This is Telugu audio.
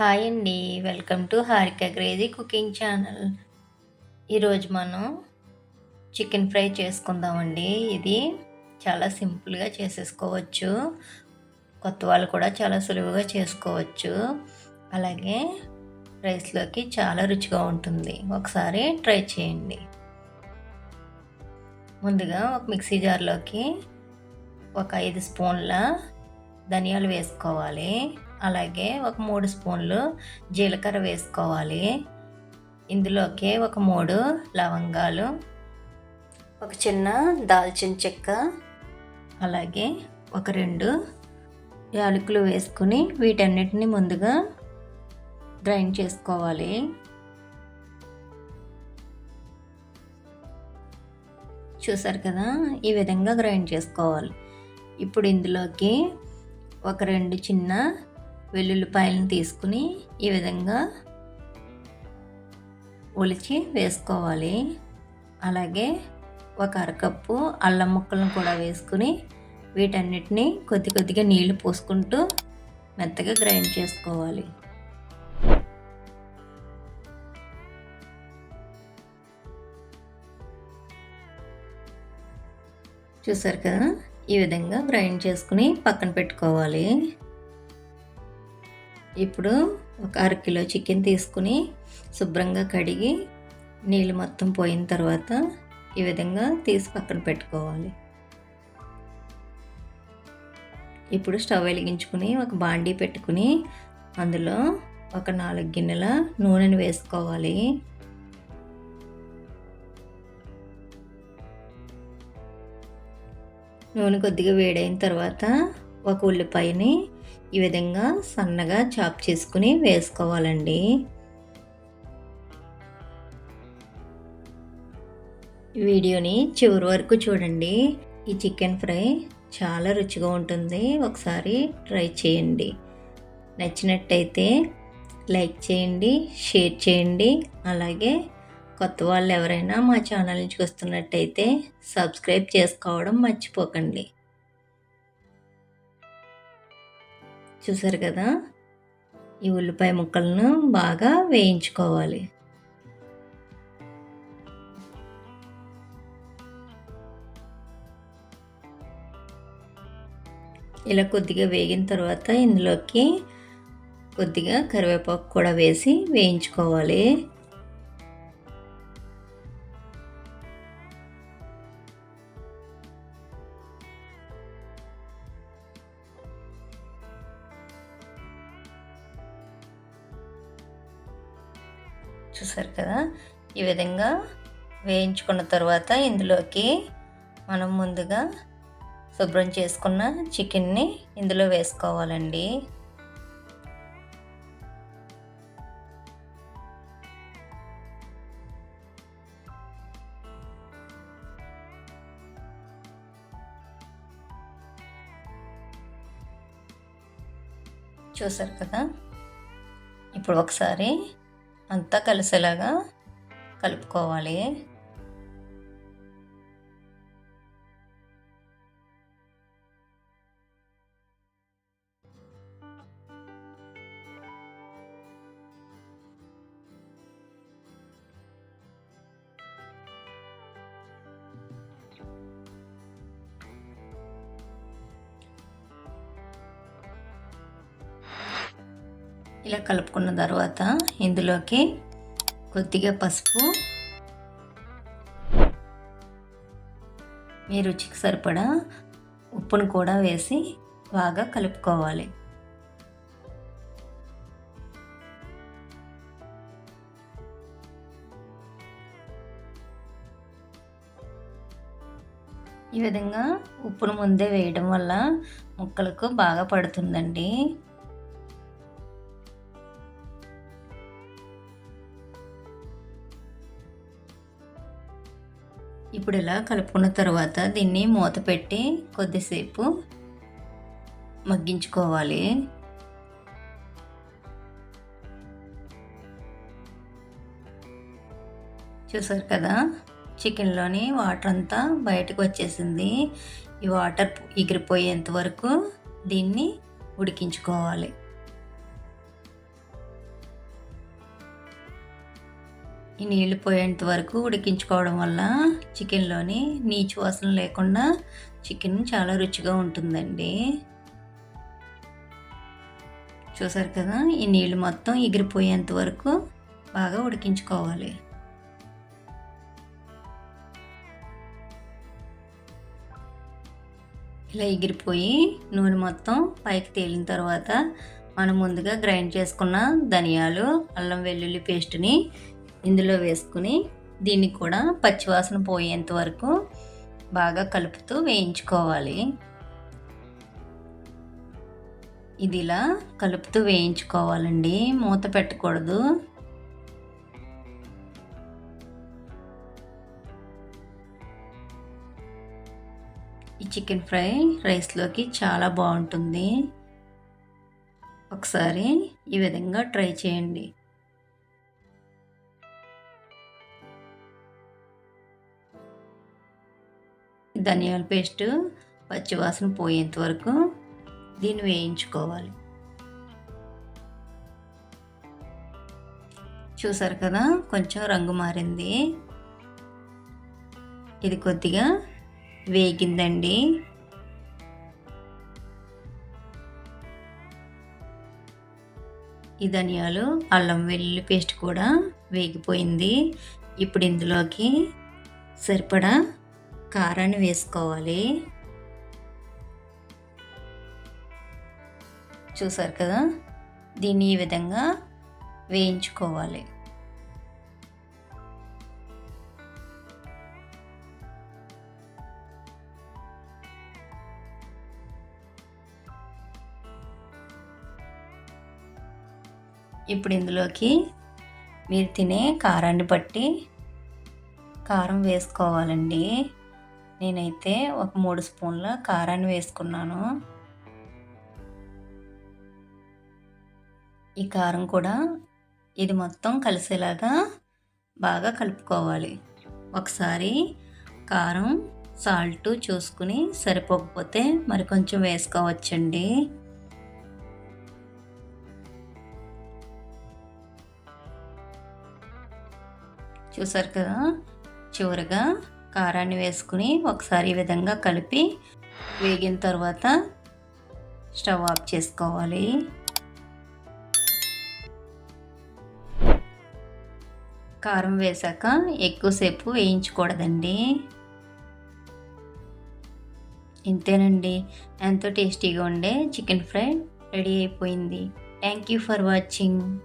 హాయ్ అండి. Welcome to Harika crazy cooking channel. ఈరోజు మనం చికెన్ ఫ్రై చేసుకుందామండి. ఇది చాలా సింపుల్గా చేసేసుకోవచ్చు. కొత్త వాళ్ళు కూడా చాలా సులువుగా చేసుకోవచ్చు. అలాగే రైస్లోకి చాలా రుచిగా ఉంటుంది. ఒకసారి ట్రై చేయండి. ముందుగా ఒక మిక్సీ జార్లోకి ఒక ఐదు స్పూన్ల ధనియాలు వేసుకోవాలి. అలాగే ఒక మూడు స్పూన్లు జీలకర్ర వేసుకోవాలి. ఇందులోకి ఒక మూడు లవంగాలు ఒక చిన్న దాల్చిన చెక్క అలాగే ఒక రెండు యాలకులు వేసుకుని వీటన్నిటిని ముందుగా గ్రైండ్ చేసుకోవాలి. చూసారు కదా? ఈ విధంగా గ్రైండ్ చేసుకోవాలి. ఇప్పుడు ఇందులోకి ఒక రెండు చిన్న వెల్లుల్లిపాయలను తీసుకుని ఈ విధంగా ఒలిచి వేసుకోవాలి. అలాగే ఒక అరకప్పు అల్లం ముక్కలను కూడా వేసుకుని వీటన్నిటిని కొద్ది కొద్దిగా నీళ్ళు పోసుకుంటూ మెత్తగా గ్రైండ్ చేసుకోవాలి. చూసారు కదా? ఈ విధంగా గ్రైండ్ చేసుకుని పక్కన పెట్టుకోవాలి. ఇప్పుడు ఒక అర కిలో చికెన్ తీసుకుని శుభ్రంగా కడిగి నీళ్ళు మొత్తం పోయిన తర్వాత ఈ విధంగా తీసి పక్కన పెట్టుకోవాలి. ఇప్పుడు స్టవ్ వెలిగించుకుని ఒక బాండీ పెట్టుకుని అందులో ఒక నాలుగు గిన్నెల నూనెను వేసుకోవాలి. నూనె కొద్దిగా వేడైన తర్వాత ఒక ఉల్లిపాయని ఈ విధంగా సన్నగా చాప్ చేసుకుని వేసుకోవాలండి. వీడియోని చివరి వరకు చూడండి. ఈ చికెన్ ఫ్రై చాలా రుచిగా ఉంటుంది. ఒకసారి ట్రై చేయండి. నచ్చినట్టయితే లైక్ చేయండి షేర్ చేయండి. అలాగే కొత్త వాళ్ళు ఎవరైనా మా ఛానల్ నుంచి వస్తున్నట్టయితే సబ్స్క్రైబ్ చేసుకోవడం మర్చిపోకండి. చూసారు కదా? ఈ ఉల్లిపాయ ముక్కలను బాగా వేయించుకోవాలి. ఇలా కొద్దిగా వేగిన తర్వాత ఇందులోకి కొద్దిగా కరివేపాకు కూడా వేసి వేయించుకోవాలి. చూసారు కదా? ఈ విధంగా వేయించుకున్న తర్వాత ఇందులోకి మనం ముందుగా శుభ్రం చేసుకున్న చికెన్ని ఇందులో వేసుకోవాలండి. చూసారు కదా? ఇప్పుడు ఒకసారి అంతా కలిసేలాగా కలుపుకోవాలి. ఇలా కలుపుకున్న తర్వాత ఇందులోకి కొద్దిగా పసుపు మీ రుచికి సరిపడా ఉప్పును కూడా వేసి బాగా కలుపుకోవాలి. ఈ విధంగా ఉప్పును ముందే వేయడం వల్ల ముక్కలకు బాగా పడుతుందండి. ఇప్పుడు ఇలా కలుపుకున్న తర్వాత దీన్ని మూత పెట్టి కొద్దిసేపు మగ్గించుకోవాలి. చూసారు కదా? చికెన్లోని వాటర్ అంతా బయటకు వచ్చేసింది. ఈ వాటర్ ఎగిరిపోయేంత వరకు దీన్ని ఉడికించుకోవాలి. ఈ నీళ్ళు పోయేంత వరకు ఉడికించుకోవడం వల్ల చికెన్లోని నీచు వాసన లేకుండా చికెన్ చాలా రుచిగా ఉంటుందండి. చూసారు కదా ఈ నీళ్ళు మొత్తం ఎగిరిపోయేంత వరకు బాగా ఉడికించుకోవాలి. ఇలా ఎగిరిపోయి నూనె మొత్తం పైకి తేలిన తర్వాత మనం ముందుగా గ్రైండ్ చేసుకున్న ధనియాలు అల్లం వెల్లుల్లి పేస్ట్ని ఇందులో వేసుకుని దీన్ని కూడా పచ్చివాసన పోయేంత వరకు బాగా కలుపుతూ వేయించుకోవాలి. ఇది ఇలా కలుపుతూ వేయించుకోవాలండి. మూత పెట్టకూడదు. ఈ చికెన్ ఫ్రై రైస్లోకి చాలా బాగుంటుంది. ఒకసారి ఈ విధంగా ట్రై చేయండి. ధనియాల పేస్ట్ పచ్చివాసన పోయేంత వరకు దీన్ని వేయించుకోవాలి. చూసారు కదా కొంచెం రంగు మారింది. ఇది కొద్దిగా వేగిందండి. ఈ ధనియాలు అల్లం వెల్లుల్లి పేస్ట్ కూడా వేగిపోయింది. ఇప్పుడు ఇందులోకి సరిపడా కారాన్ని వేసుకోవాలి. చూసారు కదా? దీన్ని ఈ విధంగా వేయించుకోవాలి. ఇప్పుడు ఇందులోకి మీరు తినే కారాన్ని బట్టి కారం వేసుకోవాలండి. నేనైతే ఒక మూడు స్పూన్ల కారాన్ని వేసుకున్నాను. ఈ కారం కూడా ఇది మొత్తం కలిసేలాగా బాగా కలుపుకోవాలి. ఒకసారి కారం సాల్ట్ చూసుకుని సరిపోకపోతే మరి కొంచెం వేసుకోవచ్చండి. చూసారు కదా? చివరిగా కారాన్ని వేసుకుని ఒకసారి ఈ విధంగా కలిపి వేగిన తర్వాత స్టవ్ ఆఫ్ చేసుకోవాలి. కారం వేసాక ఎక్కువసేపు వేయించకూడదండి. ఇంతేనండి. ఎంతో టేస్టీగా ఉండే చికెన్ ఫ్రై రెడీ అయిపోయింది. Thank you for watching.